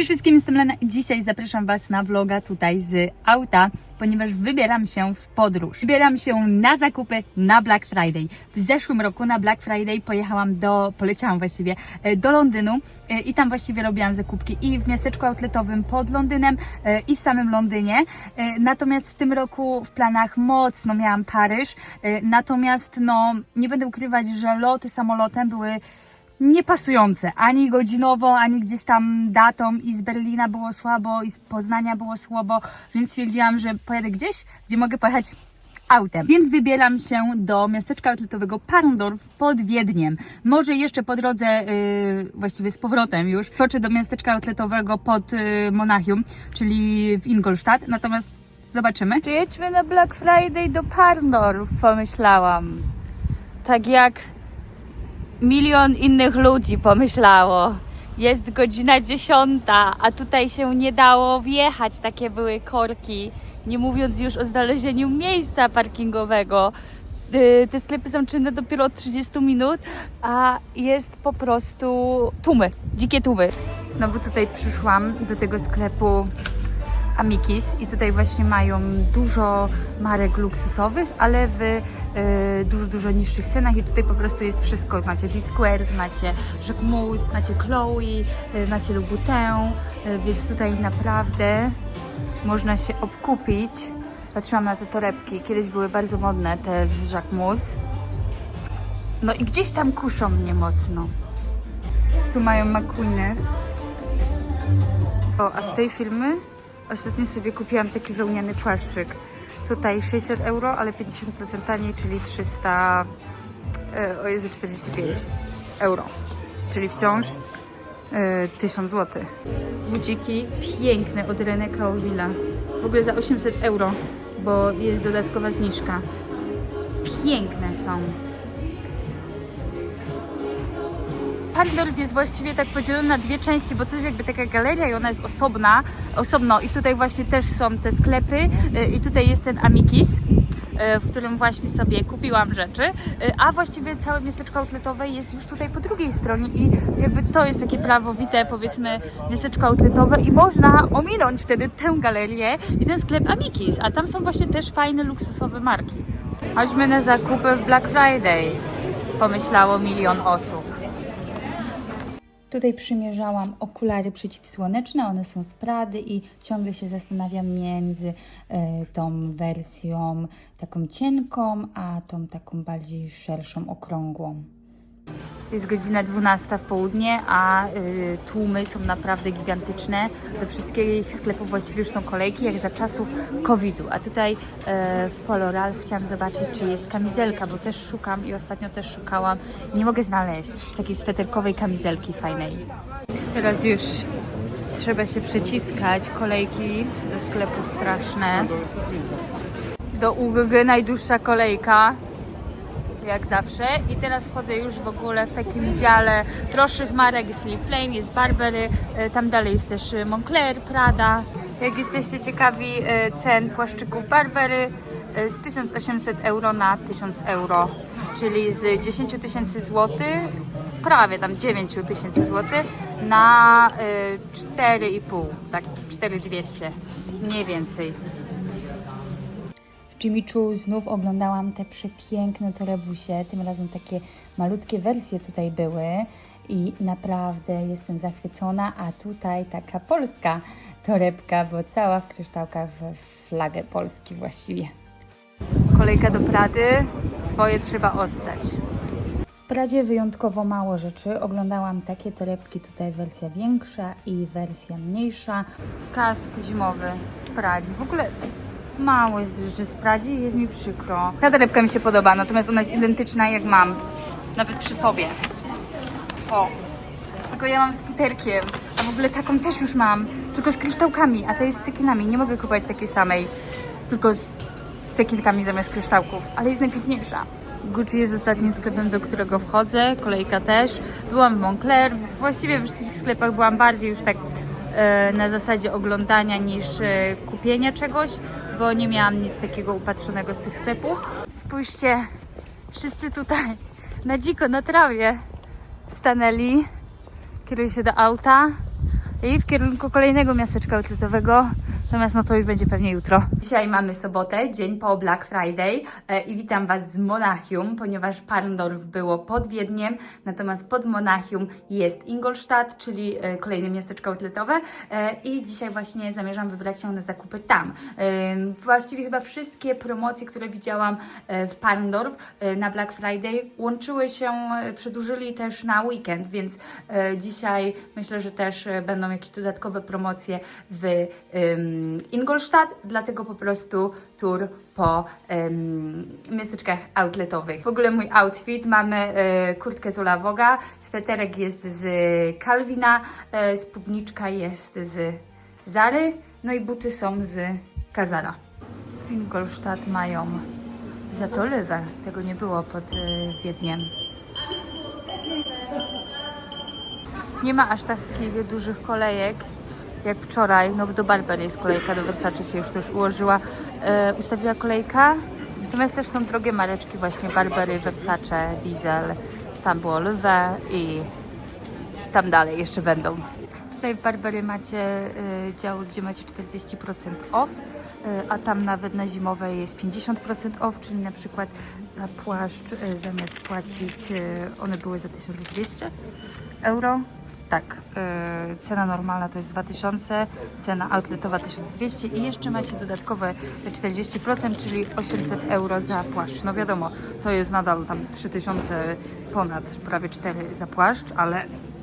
Cześć wszystkim, jestem Lena i dzisiaj zapraszam Was na vloga tutaj z auta, ponieważ wybieram się w podróż. Wybieram się na zakupy na Black Friday. W zeszłym roku na Black Friday pojechałam do, poleciałam właściwie e, do Londynu e, i tam właściwie robiłam zakupki i w miasteczku outletowym pod Londynem e, i w samym Londynie. Natomiast w tym roku w planach mocno miałam Paryż, natomiast no nie będę ukrywać, że loty samolotem były niepasujące ani godzinowo, ani gdzieś tam datą i z Berlina było słabo i z Poznania było słabo, więc stwierdziłam, że pojadę gdzieś, gdzie mogę pojechać autem. Więc wybieram się do miasteczka outletowego Parndorf pod Wiedniem. Może jeszcze po drodze, yy, właściwie z powrotem już, skoczę do miasteczka outletowego pod yy, Monachium, czyli w Ingolstadt, natomiast zobaczymy. Czy jedźmy na Black Friday do Parndorf, pomyślałam. Tak jak milion innych ludzi pomyślało. Jest godzina dziesiąta, a tutaj się nie dało wjechać. Takie były korki. Nie mówiąc już o znalezieniu miejsca parkingowego. Y, Te sklepy są czynne dopiero od 30 minut, a jest po prostu tłumy, dzikie tłumy. Znowu tutaj przyszłam do tego sklepu Amikis i tutaj właśnie mają dużo marek luksusowych, ale w e, dużo, dużo niższych cenach i tutaj po prostu jest wszystko. Macie Discord, macie Jacquemus, macie Chloe, e, macie Louboutin, e, więc tutaj naprawdę można się obkupić. Patrzyłam na te torebki, kiedyś były bardzo modne te z Jacquemus. No i gdzieś tam kuszą mnie mocno. Tu mają McQueeny. O, a z tej filmy ostatnio sobie kupiłam taki wełniany płaszczyk. Tutaj 600 euro, ale 50% taniej, czyli 300, e, o Jezu, 45 euro. Czyli wciąż e, 1000 zł. Buciki piękne od René Kaowila. W ogóle za 800 euro, bo jest dodatkowa zniżka. Piękne są. Parkdorf jest właściwie tak podzielony na dwie części, bo to jest jakby taka galeria i ona jest osobna, osobno i tutaj właśnie też są te sklepy y, i tutaj jest ten Amikis, y, w którym właśnie sobie kupiłam rzeczy, y, a właściwie całe miasteczko outletowe jest już tutaj po drugiej stronie i jakby to jest takie prawowite powiedzmy miasteczko outletowe i można ominąć wtedy tę galerię i ten sklep Amikis, a tam są właśnie też fajne luksusowe marki. Chodźmy na zakupy w Black Friday, pomyślało milion osób. Tutaj przymierzałam okulary przeciwsłoneczne, one są z Prady i ciągle się zastanawiam między e, tą wersją taką cienką, a tą taką bardziej szerszą, okrągłą. Jest godzina 12 w południe, a y, tłumy są naprawdę gigantyczne. Do wszystkich sklepów właściwie już są kolejki, jak za czasów COVID-u. A tutaj e, w Polo Ralph chciałam zobaczyć, czy jest kamizelka, bo też szukam i ostatnio też szukałam. Nie mogę znaleźć takiej sweterkowej kamizelki fajnej. Teraz już trzeba się przeciskać. Kolejki do sklepów straszne. Do UGG najdłuższa kolejka jak zawsze. I teraz wchodzę już w ogóle w takim dziale droższych marek. Jest Philip Plain, jest Barbery, e, tam dalej jest też e, Moncler, Prada. Jak jesteście ciekawi e, cen płaszczyków Barbery, z 1800 euro na 1000 euro, czyli z 10 tysięcy złotych, prawie tam 9 tysięcy złotych na e, 4,5, tak 4200, mniej więcej. Jimmy Choo znów oglądałam te przepiękne torebusie. Tym razem takie malutkie wersje tutaj były i naprawdę jestem zachwycona. A tutaj taka polska torebka, bo cała w kryształkach w flagę Polski właściwie. Kolejka do Prady. Swoje trzeba odstać. W Pradzie wyjątkowo mało rzeczy. Oglądałam takie torebki, tutaj wersja większa i wersja mniejsza. Kask zimowy z Pradzi. W ogóle mało jest rzeczy z i jest mi przykro. Ta torebka mi się podoba, natomiast ona jest identyczna jak mam. Nawet przy sobie. O. Tylko ja mam z futerkiem, a w ogóle taką też już mam. Tylko z kryształkami, a ta jest z cekinami. Nie mogę kupować takiej samej. Tylko z cekinkami zamiast kryształków, ale jest najpiękniejsza. Gucci jest ostatnim sklepem, do którego wchodzę, kolejka też. Byłam w Moncler, właściwie we wszystkich sklepach byłam bardziej już tak na zasadzie oglądania niż e, kupienia czegoś, bo nie miałam nic takiego upatrzonego z tych sklepów. Spójrzcie, wszyscy tutaj na dziko, na trawie stanęli, kierują się do auta. I w kierunku kolejnego miasteczka outletowego. Natomiast no to już będzie pewnie jutro. Dzisiaj mamy sobotę, dzień po Black Friday e, i witam Was z Monachium, ponieważ Parndorf było pod Wiedniem, natomiast pod Monachium jest Ingolstadt, czyli e, kolejne miasteczko outletowe e, i dzisiaj właśnie zamierzam wybrać się na zakupy tam. Właściwie chyba wszystkie promocje, które widziałam w Parndorf na Black Friday łączyły się, przedłużyli też na weekend, więc dzisiaj myślę, że też e, jakieś dodatkowe promocje w Ingolstadt, dlatego po prostu tour po em, miasteczkach outletowych. W ogóle mój outfit, mamy e, kurtkę z Olawoga, sweterek jest z Calvina, e, spódniczka jest z Zary, no i buty są z Kazara. W Ingolstadt mają zatolywę, tego nie było pod e, Wiedniem. Nie ma aż takich dużych kolejek jak wczoraj, no bo do Barber jest kolejka, do Versace się już też ułożyła, e, ustawiła kolejka. Natomiast też są drogie mareczki właśnie, Barbery, Versace, Diesel, tam było Lwe i tam dalej jeszcze będą. Tutaj w Barbery macie y, dział, gdzie macie 40% off, y, a tam nawet na zimowej jest 50% off, czyli na przykład za płaszcz y, zamiast płacić, y, one były za 1200 euro. Tak, y, cena normalna to jest 2000, cena outletowa 1200 i jeszcze macie dodatkowe 40%, czyli 800 euro za płaszcz. No wiadomo, to jest nadal tam 3000 ponad, prawie 4 za płaszcz, ale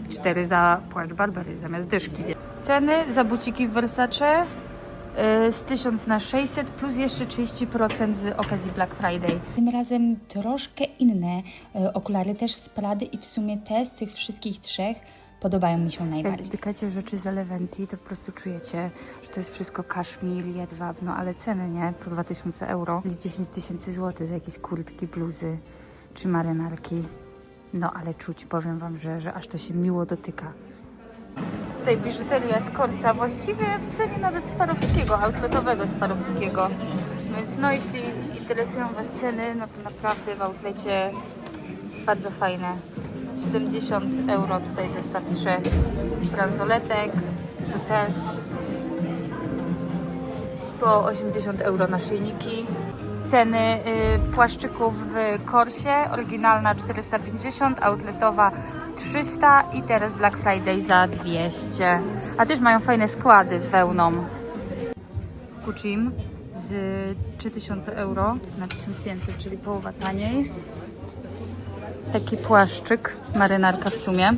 4 za płaszcz Barbery zamiast dyszki. Ceny za buciki w Versace y, z 1000 na 600 plus jeszcze 30% z okazji Black Friday. Tym razem troszkę inne y, okulary też z Prady i w sumie te z tych wszystkich trzech podobają mi się Jak najbardziej. dotykacie rzeczy z Eleventy, to po prostu czujecie, że to jest wszystko kaszmir, jedwab, no ale ceny, nie? Po 2000 euro, 10 tysięcy złotych za jakieś kurtki, bluzy czy marynarki. No ale czuć, powiem Wam, że, że aż to się miło dotyka. Tutaj biżuteria z Corsa, właściwie w cenie nawet Swarowskiego, outletowego Swarowskiego. Więc no jeśli interesują Was ceny, no to naprawdę w outlecie bardzo fajne. 70 euro tutaj zestaw trzech bransoletek, tu też po 80 euro naszyjniki. Ceny y, płaszczyków w Korsie, oryginalna 450, outletowa 300 i teraz Black Friday za 200. A też mają fajne składy z wełną. W Kuchim z 3000 euro na 1500, czyli połowa taniej. Taki płaszczyk, marynarka w sumie.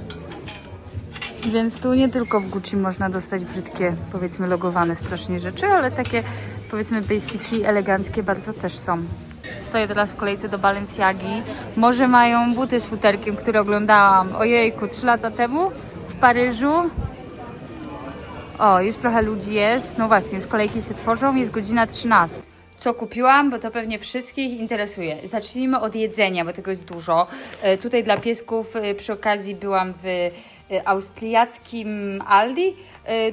Więc tu nie tylko w Gucci można dostać brzydkie, powiedzmy logowane strasznie rzeczy, ale takie powiedzmy basiki, eleganckie bardzo też są. Stoję teraz w kolejce do Balenciagi. Może mają buty z futerkiem, które oglądałam, ojejku, 3 lata temu w Paryżu. O, już trochę ludzi jest. No właśnie, już kolejki się tworzą, jest godzina 13. Co kupiłam, bo to pewnie wszystkich interesuje. Zacznijmy od jedzenia, bo tego jest dużo. E, Tutaj dla piesków e, przy okazji byłam w e, austriackim Aldi.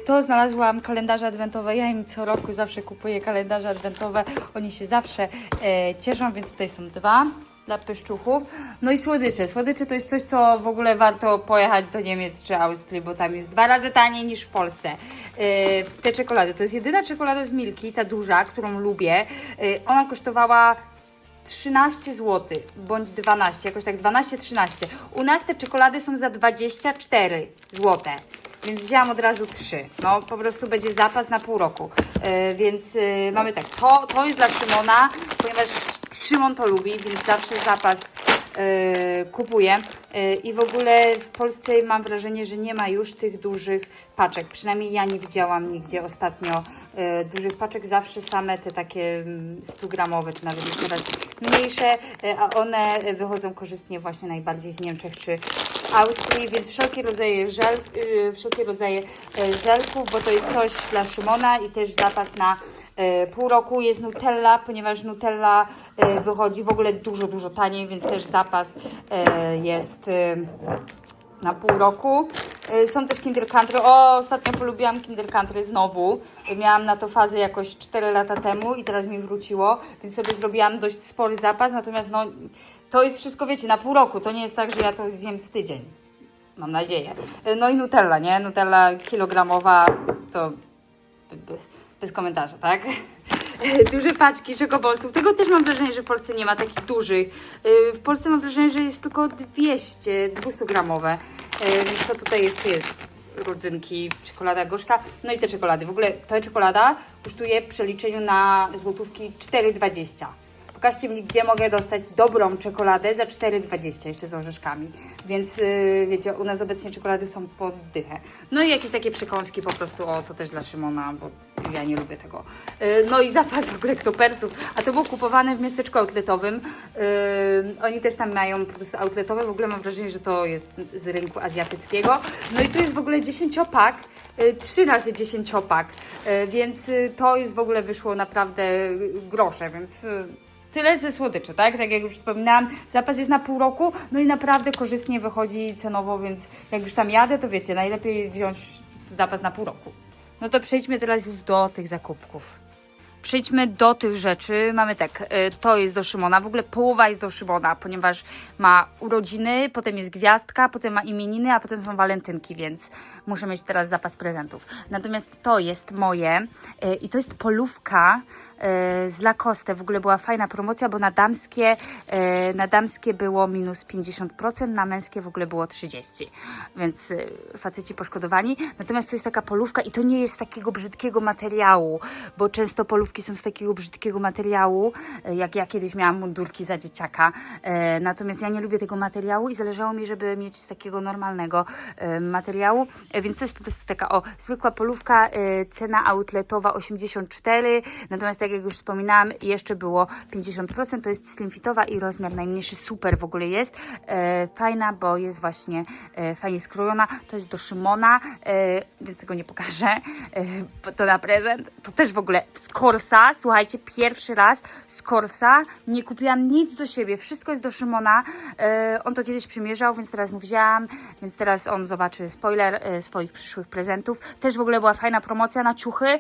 To znalazłam kalendarze adwentowe. Ja im co roku zawsze kupuję kalendarze adwentowe. Oni się zawsze cieszą, więc tutaj są dwa dla pyszczuchów. No i słodycze. Słodycze to jest coś, co w ogóle warto pojechać do Niemiec czy Austrii, bo tam jest dwa razy taniej niż w Polsce. Yy, te czekolady. To jest jedyna czekolada z Milki, ta duża, którą lubię. Yy, ona kosztowała 13 zł, bądź 12, jakoś tak 12-13. U nas te czekolady są za 24 zł. Więc wzięłam od razu trzy. No po prostu będzie zapas na pół roku. E, więc e, mamy tak, to, to jest dla Szymona, ponieważ Szymon to lubi, więc zawsze zapas e, kupuję. E, I w ogóle w Polsce mam wrażenie, że nie ma już tych dużych paczek. Przynajmniej ja nie widziałam nigdzie ostatnio e, dużych paczek. Zawsze same te takie mm, 100-gramowe, czy nawet już teraz mniejsze, e, a one wychodzą korzystnie właśnie najbardziej w Niemczech czy w Austrii, więc wszelkie rodzaje żel, y, wszelkie rodzaje e, żelków, bo to jest coś dla Szymona i też zapas na e, pół roku jest Nutella, ponieważ Nutella e, wychodzi w ogóle dużo, dużo taniej, więc też zapas e, jest e, na pół roku. Y, Są też Kinder Country. O, ostatnio polubiłam Kinder Country znowu. Y, Miałam na to fazę jakoś 4 lata temu i teraz mi wróciło, więc sobie zrobiłam dość spory zapas. Natomiast no, to jest wszystko, wiecie, na pół roku. To nie jest tak, że ja to zjem w tydzień. mam nadzieję. E, No i Nutella, nie? Nutella kilogramowa to bez komentarza, tak? Duże paczki szokobosów. Tego też mam wrażenie, że w Polsce nie ma takich dużych. E, W Polsce mam wrażenie, że jest tylko 200, 200 gramowe. Co tutaj jeszcze jest? rodzynki, czekolada gorzka, no i te czekolady. W ogóle ta czekolada kosztuje w przeliczeniu na złotówki 4,20. Pokażcie mi, gdzie mogę dostać dobrą czekoladę za 4,20 jeszcze z orzeszkami. Więc yy, wiecie, u nas obecnie czekolady są po dychę. No i jakieś takie przekąski po prostu, o to też dla Szymona, bo ja nie lubię tego. Yy, no i zapas w ogóle ktopersów. A to było kupowane w miasteczku outletowym. Yy, oni też tam mają po prostu outletowe. W ogóle mam wrażenie, że to jest z rynku azjatyckiego. No i tu jest w ogóle 10-pak. y, Trzy razy 10-pak, y, więc y, to jest w ogóle wyszło naprawdę y, grosze, więc tyle ze słodyczy, tak? Tak jak już wspominałam, zapas jest na pół roku, no i naprawdę korzystnie wychodzi cenowo, więc jak już tam jadę, to wiecie, najlepiej wziąć zapas na pół roku. No to przejdźmy teraz już do tych zakupków. Przejdźmy do tych rzeczy. Mamy tak, y, to jest do Szymona, w ogóle połowa jest do Szymona, ponieważ ma urodziny, potem jest gwiazdka, potem ma imieniny, a potem są walentynki, więc muszę mieć teraz zapas prezentów. Natomiast to jest moje y, i to jest polówka z Lacoste. W ogóle była fajna promocja, bo na damskie, y, na damskie było minus 50%, na męskie w ogóle było 30%, więc y, faceci poszkodowani. Natomiast to jest taka polówka i to nie jest takiego brzydkiego materiału, bo często polówki są z takiego brzydkiego materiału, jak ja kiedyś miałam mundurki za dzieciaka. Natomiast ja nie lubię tego materiału i zależało mi, żeby mieć z takiego normalnego materiału, więc to jest po prostu taka o, zwykła polówka, cena outletowa 84, natomiast tak jak już wspominałam, jeszcze było 50%, to jest slimfitowa i rozmiar najmniejszy, super w ogóle jest, e, fajna, bo jest właśnie e, fajnie skrojona, to jest do Szymona, e, więc tego nie pokażę, e, bo to na prezent, to też w ogóle z słuchajcie, pierwszy raz z nie kupiłam nic do siebie, wszystko jest do Szymona, e, on to kiedyś przymierzał, więc teraz mu wzięłam, więc teraz on zobaczy spoiler e, swoich przyszłych prezentów, też w ogóle była fajna promocja na ciuchy, e,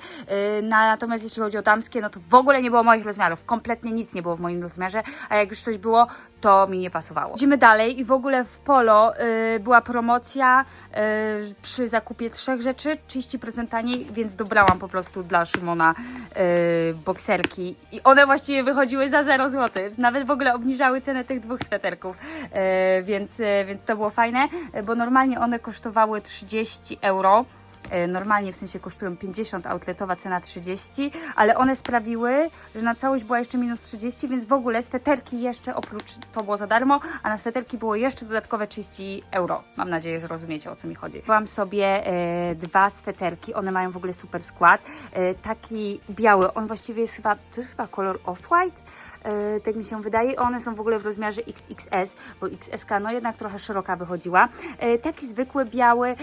natomiast jeśli chodzi o damskie, no to w ogóle nie było moich rozmiarów, kompletnie nic nie było w moim rozmiarze, a jak już coś było, to mi nie pasowało. Idziemy dalej i w ogóle w Polo y, była promocja y, przy zakupie trzech rzeczy, 30% taniej, więc dobrałam po prostu dla Szymona y, bokserki i one właściwie wychodziły za 0 zł. Nawet w ogóle obniżały cenę tych dwóch sweterków, y, więc, y, więc to było fajne, bo normalnie one kosztowały 30 euro. E, Normalnie w sensie kosztują 50, outletowa cena 30, ale one sprawiły, że na całość była jeszcze minus 30, więc w ogóle sweterki jeszcze oprócz to było za darmo, a na sweterki było jeszcze dodatkowe 30 euro. Mam nadzieję, że rozumiecie o co mi chodzi. Byłam sobie e, dwa sweterki, one mają w ogóle super skład. E, taki biały, on właściwie jest chyba, to jest chyba kolor off-white. E, tak mi się wydaje. One są w ogóle w rozmiarze XXS, bo XS no jednak trochę szeroka wychodziła. E, taki zwykły biały e,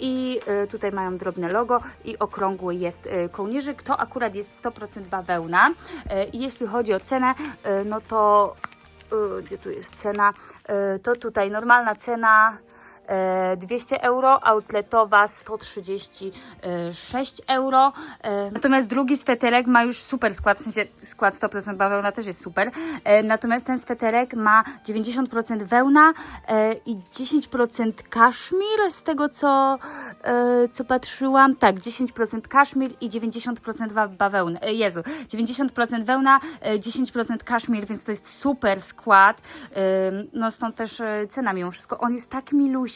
i tutaj mają drobne logo i okrągły jest kołnierzyk. To akurat jest 100% bawełna. Jeśli chodzi o cenę, no to gdzie tu jest cena? To tutaj normalna cena 200 euro, outletowa 136 euro. E, Natomiast drugi sweterek ma już super skład, w sensie skład 100% bawełna też jest super. E, Natomiast ten sweterek ma 90% wełna e, i 10% kaszmir, z tego co, e, co patrzyłam. Tak, 10% kaszmir i 90% wa- bawełny. E, Jezu, 90% wełna, e, 10% kaszmir, więc to jest super skład. No stąd też e, cena mimo wszystko. On jest tak milusi,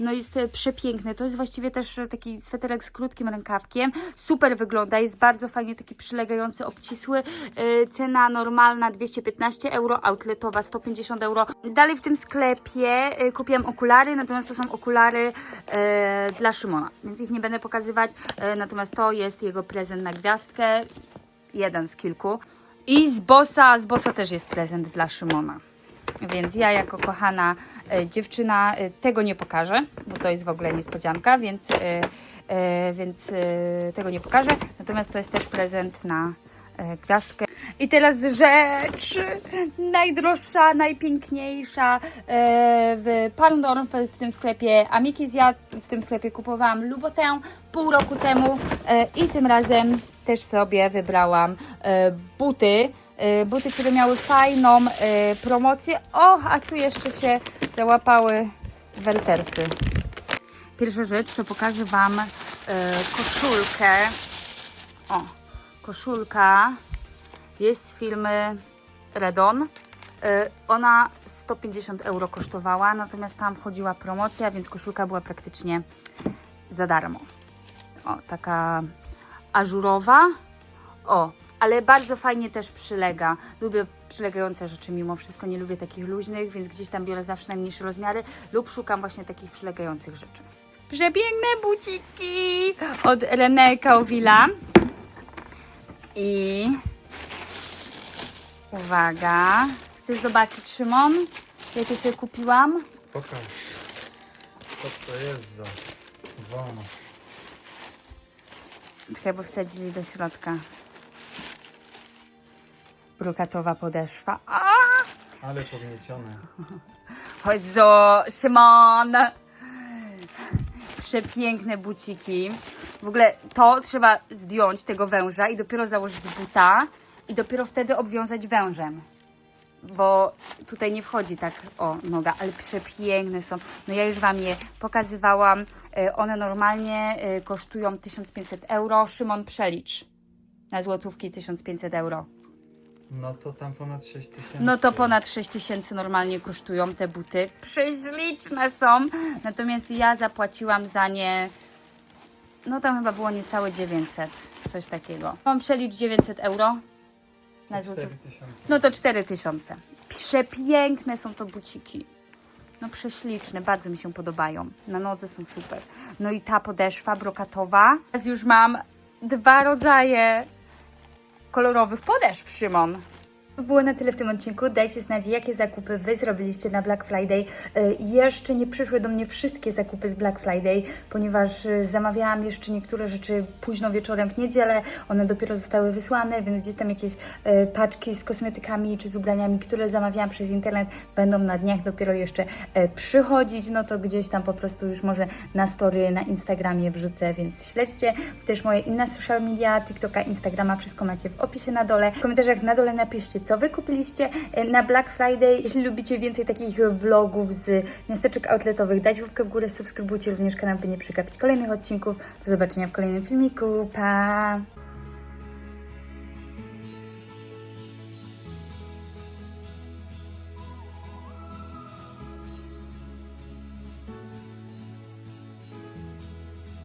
no jest e, przepiękny. To jest właściwie też e, taki sweterek z krótkim rękawkiem. Super wygląda, jest bardzo fajnie taki przylegający, obcisły. E, Cena normalna 215 euro, outletowa 150 euro. Dalej w tym sklepie kupiłam okulary, natomiast to są okulary dla Szymona, więc ich nie będę pokazywać. Natomiast to jest jego prezent na gwiazdkę. Jeden z kilku. I z Bossa, z Bossa też jest prezent dla Szymona. Więc ja jako kochana e, dziewczyna e, tego nie pokażę, bo to jest w ogóle niespodzianka, więc, e, więc tego nie pokażę. Natomiast to jest też prezent na gwiazdkę. I teraz rzecz najdroższa, najpiękniejsza w Palndorf, w tym sklepie Amikis. Ja w tym sklepie kupowałam Lubotę pół roku temu i tym razem też sobie wybrałam buty. E, buty, które miały fajną e, promocję. O, a tu jeszcze się załapały weltersy. Pierwsza rzecz to pokażę Wam e, koszulkę. O, koszulka jest z firmy Redon. Ona 150 euro kosztowała, natomiast tam wchodziła promocja, więc koszulka była praktycznie za darmo. O, taka ażurowa. O, ale bardzo fajnie też przylega. Lubię przylegające rzeczy mimo wszystko, nie lubię takich luźnych, więc gdzieś tam biorę zawsze najmniejsze rozmiary lub szukam właśnie takich przylegających rzeczy. Przepiękne buciki od René Kauvila. I uwaga, chcesz zobaczyć Szymon, jakie sobie kupiłam? Pokaż. Co to jest za wąż? Czekaj, bo wsadzić jej do środka. Brokatowa podeszwa. A! Ale podniecione. Chodź zo, Szymon! Przepiękne buciki. W ogóle to trzeba zdjąć tego węża i dopiero założyć buta i dopiero wtedy obwiązać wężem. Bo tutaj nie wchodzi tak o noga, ale przepiękne są. No ja już Wam je pokazywałam. E, One normalnie e, kosztują 1500 euro. Szymon przelicz. Na złotówki 1500 euro. No to tam ponad 6 tysięcy. No to ponad 6 tysięcy normalnie kosztują te buty. Prześliczne są. Natomiast ja zapłaciłam za nie. No tam chyba było niecałe 900, coś takiego. Mam przelicz 900 euro na złotówkę. 4 tysiące. No to 4000. Przepiękne są to buciki. No prześliczne, bardzo mi się podobają. Na nodze są super. No i ta podeszwa brokatowa. Teraz już mam dwa rodzaje kolorowych podeszw, Szymon. To było na tyle w tym odcinku. Dajcie znać, jakie zakupy Wy zrobiliście na Black Friday. E, Jeszcze nie przyszły do mnie wszystkie zakupy z Black Friday, ponieważ e, zamawiałam jeszcze niektóre rzeczy późno wieczorem w niedzielę. One dopiero zostały wysłane, więc gdzieś tam jakieś e, paczki z kosmetykami czy z ubraniami, które zamawiałam przez internet, będą na dniach dopiero jeszcze przychodzić. No to gdzieś tam po prostu już może na story na Instagramie wrzucę, więc śledźcie też moje inne social media, TikToka, Instagrama, wszystko macie w opisie na dole. W komentarzach na dole napiszcie, co Wy kupiliście e, na Black Friday. Jeśli lubicie więcej takich vlogów z miasteczek outletowych, dajcie łapkę w górę, subskrybujcie również kanał, by nie przegapić kolejnych odcinków. Do zobaczenia w kolejnym filmiku. Pa!